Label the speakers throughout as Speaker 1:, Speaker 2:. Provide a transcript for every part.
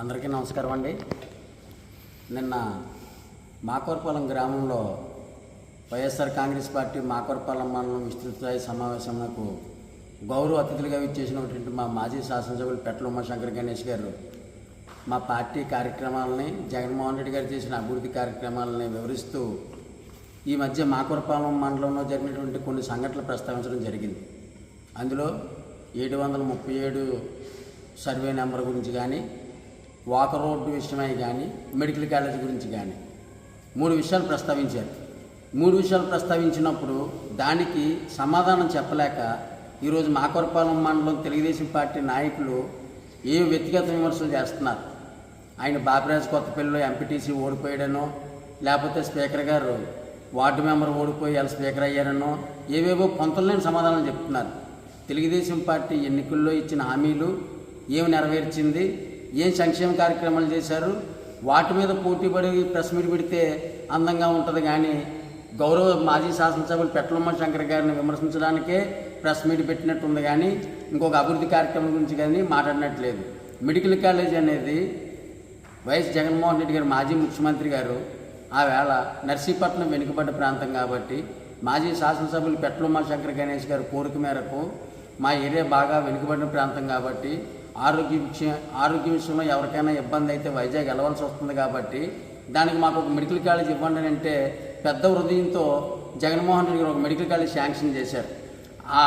Speaker 1: అందరికీ నమస్కారం అండి. నిన్న మాకోర్పాలెం గ్రామంలో వైఎస్ఆర్ కాంగ్రెస్ పార్టీ మాకోర్పాలెం మండలం విస్తృత స్థాయి సమావేశంకు గౌరవ అతిథులుగా ఇచ్చేసినటువంటి మా మాజీ శాసనసభ్యులు పెట్ల ఉమాశంకర్ గణేష్ గారు మా పార్టీ కార్యక్రమాలని జగన్మోహన్ రెడ్డి గారు చేసిన అభివృద్ధి కార్యక్రమాలని వివరిస్తూ ఈ మధ్య మాకురపాలెం మండలంలో జరిగినటువంటి కొన్ని సంఘటనలు ప్రస్తావించడం జరిగింది. అందులో ఏడు వందల ముప్పై ఏడు సర్వే నెంబర్ గురించి కానీ వాక రోడ్డు విషయమై కానీ మెడికల్ కాలేజ్ గురించి కానీ మూడు విషయాలు ప్రస్తావించారు. మూడు విషయాలు ప్రస్తావించినప్పుడు దానికి సమాధానం చెప్పలేక ఈరోజు మాకొరపాలెం మండలం తెలుగుదేశం పార్టీ నాయకులు ఏం వ్యక్తిగత విమర్శలు చేస్తున్నారు? ఆయన బాపిరాజు కొత్తపల్లిలో ఎంపీటీసీ ఓడిపోయాడనో లేకపోతే స్పీకర్ గారు వార్డు మెంబర్ ఓడిపోయి వాళ్ళు స్పీకర్ అయ్యారనో ఏవేవో పొంతలేని సమాధానం చెప్తున్నారు. తెలుగుదేశం పార్టీ ఎన్నికల్లో ఇచ్చిన హామీలు ఏమి నెరవేర్చింది? ఏం సంక్షేమ కార్యక్రమాలు చేశారు? వాటి మీద పోటీపడి ప్రెస్ మీట్ పెడితే అందంగా ఉంటుంది కానీ గౌరవ మాజీ శాసనసభ్యులు పెట్లమ్మ శంకర్ గారిని విమర్శించడానికే ప్రెస్ మీట్ పెట్టినట్టు ఉంది కానీ ఇంకొక అభివృద్ధి కార్యక్రమం గురించి కానీ మాట్లాడినట్లేదు. మెడికల్ కాలేజ్ అనేది వైఎస్ జగన్మోహన్ రెడ్డి గారు మాజీ ముఖ్యమంత్రి గారు ఆ వేళ నర్సీపట్నం వెనుకబడ్డ ప్రాంతం కాబట్టి మాజీ శాసనసభ్యులు పెట్లమ్మ శంకర్ గణేష్ గారు కోరిక మేరకు మా ఏరియా బాగా వెనుకబడిన ప్రాంతం కాబట్టి ఆరోగ్య విషయం ఆరోగ్య విషయంలో ఎవరికైనా ఇబ్బంది అయితే వైజాగ్ వెళ్ళవలసి వస్తుంది కాబట్టి దానికి మాకు ఒక మెడికల్ కాలేజ్ ఇవ్వండి అని అంటే పెద్ద హృదయంతో జగన్మోహన్ రెడ్డి గారు ఒక మెడికల్ కాలేజ్ శాంక్షన్ చేశారు. ఆ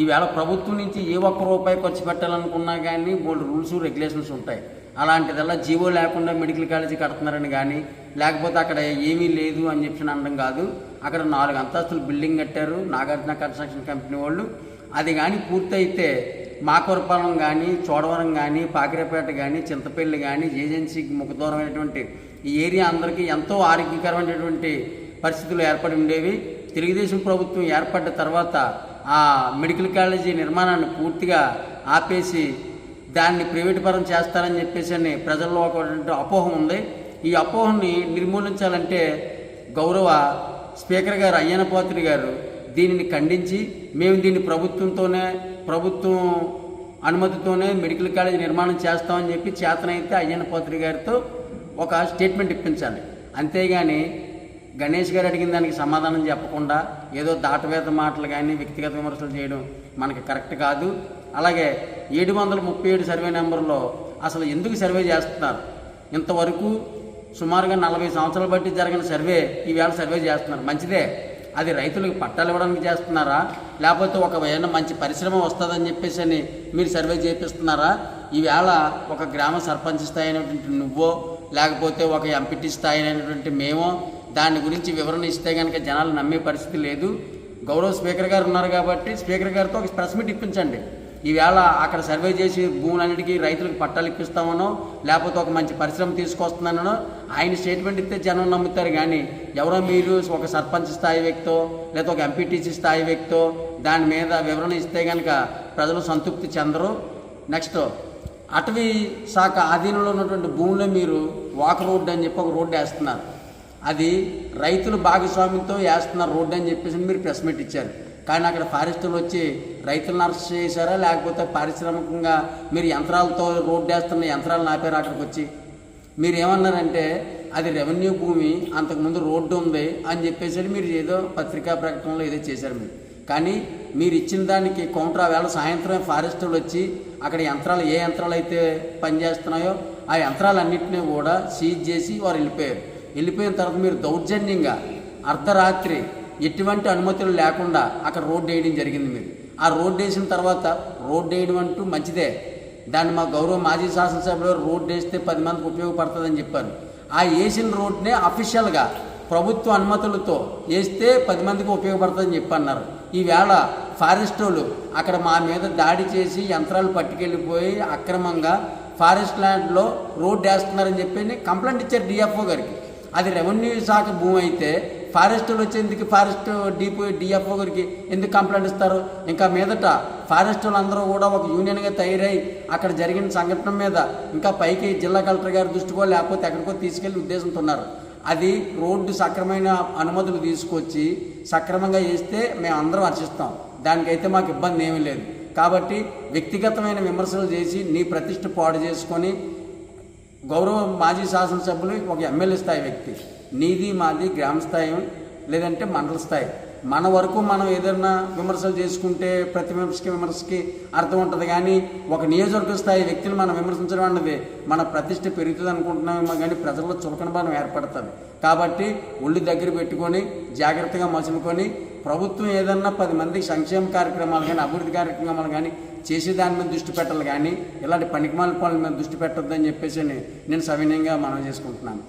Speaker 1: ఈవేళ ప్రభుత్వం నుంచి ఏ ఒక్క రూపాయి ఖర్చు పెట్టాలనుకున్నా కానీ బోల్డ్ రూల్స్ రెగ్యులేషన్స్ ఉంటాయి. అలాంటిదల్లా జీవో లేకుండా మెడికల్ కాలేజీ కడుతున్నారని కానీ లేకపోతే అక్కడ ఏమీ లేదు అని చెప్పి అనడం కాదు. అక్కడ నాలుగు అంతస్తులు బిల్డింగ్ కట్టారు నాగార్జున కన్స్ట్రక్షన్ కంపెనీ వాళ్ళు. అది కానీ పూర్తయితే మాకూరపాలెం కానీ చోడవరం కానీ పాకిరేపేట కానీ చింతపల్లి కానీ ఏజెన్సీకి ముఖదూరమైనటువంటి ఈ ఏరియా అందరికీ ఎంతో ఆరోగ్యకరమైనటువంటి పరిస్థితులు ఏర్పడి ఉండేవి. తెలుగుదేశం ప్రభుత్వం ఏర్పడ్డ తర్వాత ఆ మెడికల్ కాలేజీ నిర్మాణాన్ని పూర్తిగా ఆపేసి దాన్ని ప్రైవేట్ పరం చేస్తారని చెప్పేసి అని ప్రజల్లో ఒక అపోహ ఉంది. ఈ అపోహని నిర్మూలించాలంటే గౌరవ స్పీకర్ గారు అయ్యనపాత్రి గారు దీనిని ఖండించి మేము దీన్ని ప్రభుత్వంతోనే ప్రభుత్వం అనుమతితోనే మెడికల్ కాలేజ్ నిర్మాణం చేస్తామని చెప్పి చేతనైతే అయ్యనపాత్రి గారితో ఒక స్టేట్మెంట్ ఇప్పించాలి. అంతేగాని గణేష్ గారు అడిగిన దానికి సమాధానం చెప్పకుండా ఏదో దాటవేత మాటలు కానీ వ్యక్తిగత విమర్శలు చేయడం మనకి కరెక్ట్ కాదు. అలాగే ఏడు వందల ముప్పై ఏడు సర్వే నెంబర్లో అసలు ఎందుకు సర్వే చేస్తున్నారు? ఇంతవరకు సుమారుగా నలభై సంవత్సరాలు బట్టి జరిగిన సర్వే ఈవేళ సర్వే చేస్తున్నారు. మంచిదే. అది రైతులకు పట్టాలు ఇవ్వడానికి చేస్తున్నారా? లేకపోతే ఒక ఏదైనా మంచి పరిశ్రమ వస్తుందని చెప్పేసి అని మీరు సర్వే చేపిస్తున్నారా? ఈవేళ ఒక గ్రామ సర్పంచ్ స్థాయి అయినటువంటి నువ్వో లేకపోతే ఒక ఎంపీటీ స్థాయి అయినటువంటి మేమో దాని గురించి వివరణ ఇస్తే కనుక జనాలు నమ్మే పరిస్థితి లేదు. గౌరవ స్పీకర్ గారు ఉన్నారు కాబట్టి స్పీకర్ గారితో ఒక ప్రెస్ మీట్ ఇప్పించండి. ఈవేళ అక్కడ సర్వే చేసి భూములన్నిటికీ రైతులకు పట్టాలు ఇప్పిస్తామనో లేకపోతే ఒక మంచి పరిశ్రమ తీసుకొస్తున్నానో ఆయన స్టేట్మెంట్ ఇస్తే జనం నమ్ముతారు. కానీ ఎవరో మీరు ఒక సర్పంచ్ స్థాయి వ్యక్తో లేదా ఒక ఎంపీటీసీ స్థాయి వ్యక్తో దాని మీద వివరణ ఇస్తే కనుక ప్రజలు సంతృప్తి చెందరు. నెక్స్ట్ అటవీ శాఖ ఆధీనంలో ఉన్నటువంటి భూముల్లో మీరు వాక్ రోడ్డు అని చెప్పి ఒక రోడ్డు వేస్తున్నారు. అది రైతుల భాగస్వామ్యంతో వేస్తున్న రోడ్డు అని చెప్పేసి మీరు ప్రెస్ మీట్ ఇచ్చారు. కానీ అక్కడ ఫారెస్టులు వచ్చి రైతులను అరెస్ట్ చేశారా? లేకపోతే పారిశ్రామికంగా మీరు యంత్రాలతో రోడ్డు వేస్తున్న యంత్రాలను ఆపారు అక్కడికి వచ్చి? మీరు ఏమన్నారంటే అది రెవెన్యూ భూమి అంతకుముందు రోడ్డు ఉంది అని చెప్పేసి మీరు ఏదో పత్రికా ప్రకటనలో ఏదో చేశారు మీరు. కానీ మీరు ఇచ్చిన దానికి కౌంటర్ వేళ సాయంత్రం ఫారెస్టులు వచ్చి అక్కడ యంత్రాలు ఏ యంత్రాలు అయితే పనిచేస్తున్నాయో ఆ యంత్రాలన్నింటినీ కూడా సీజ్ చేసి వారు వెళ్ళిపోయారు. వెళ్ళిపోయిన తర్వాత మీరు దౌర్జన్యంగా అర్ధరాత్రి ఎటువంటి అనుమతులు లేకుండా అక్కడ రోడ్డు వేయడం జరిగింది మీరు. ఆ రోడ్డు వేసిన తర్వాత రోడ్డు వేయడం అంటూ మంచిదే. దాన్ని మా గౌరవ మాజీ శాసనసభ్యులు రోడ్డు వేస్తే పది మందికి ఉపయోగపడుతుందని చెప్పారు. ఆ వేసిన రోడ్నే అఫీషియల్గా ప్రభుత్వ అనుమతులతో వేస్తే పది మందికి ఉపయోగపడుతుందని చెప్పి అన్నారు ఈవేళ ఫారెస్ట్ వాళ్ళు అక్కడ మా మీద దాడి చేసి యంత్రాలు పట్టుకెళ్ళిపోయి అక్రమంగా ఫారెస్ట్ ల్యాండ్లో రోడ్డు వేస్తున్నారని చెప్పి కంప్లైంట్ ఇచ్చారు డిఎఫ్ఓ గారికి. అది రెవెన్యూ శాఖ భూమి అయితే ఫారెస్టులు వచ్చేందుకు ఫారెస్ట్ డిపో డిఎఫ్ఓ గారికి ఎందుకు కంప్లైంట్ ఇస్తారు? ఇంకా మీదట ఫారెస్టులు అందరూ కూడా ఒక యూనియన్గా తయారై అక్కడ జరిగిన సంఘటన మీద ఇంకా పైకి జిల్లా కలెక్టర్ గారి దృష్టికో లేకపోతే ఎక్కడికో తీసుకెళ్ళి ఉద్దేశంతో ఉన్నారు. అది రోడ్డు సక్రమైన అనుమతులు తీసుకొచ్చి సక్రమంగా వేస్తే మేము అందరం హర్షిస్తాం. దానికైతే మాకు ఇబ్బంది ఏమీ లేదు. కాబట్టి వ్యక్తిగతమైన విమర్శలు చేసి నీ ప్రతిష్ట పాడు చేసుకొని గౌరవ మాజీ శాసనసభ్యులు ఒక ఎమ్మెల్యే స్థాయి వ్యక్తి. నీది మాది గ్రామ స్థాయి లేదంటే మండల స్థాయి. మన వరకు మనం ఏదైనా విమర్శలు చేసుకుంటే ప్రతి విమర్శకి విమర్శకి అర్థం ఉంటుంది కానీ ఒక నియోజకవర్గ స్థాయి వ్యక్తిని మనం విమర్శించడం అన్నది మన ప్రతిష్ట పెరుగుతుంది అనుకుంటున్నామేమో కానీ ప్రజల్లో చులకన ఏర్పడుతుంది. కాబట్టి ఒళ్ళు దగ్గర పెట్టుకొని జాగ్రత్తగా మసులుకొని ప్రభుత్వం ఏదన్నా పది మందికి సంక్షేమ కార్యక్రమాలు కానీ అభివృద్ధి కార్యక్రమాలు కానీ చేసే దాని మీద దృష్టి పెట్టాలి కానీ ఇలాంటి పనికిమాల పనుల మీద దృష్టి పెట్టొద్దని చెప్పేసి నేను సవినయంగా మనం చేసుకుంటున్నాను.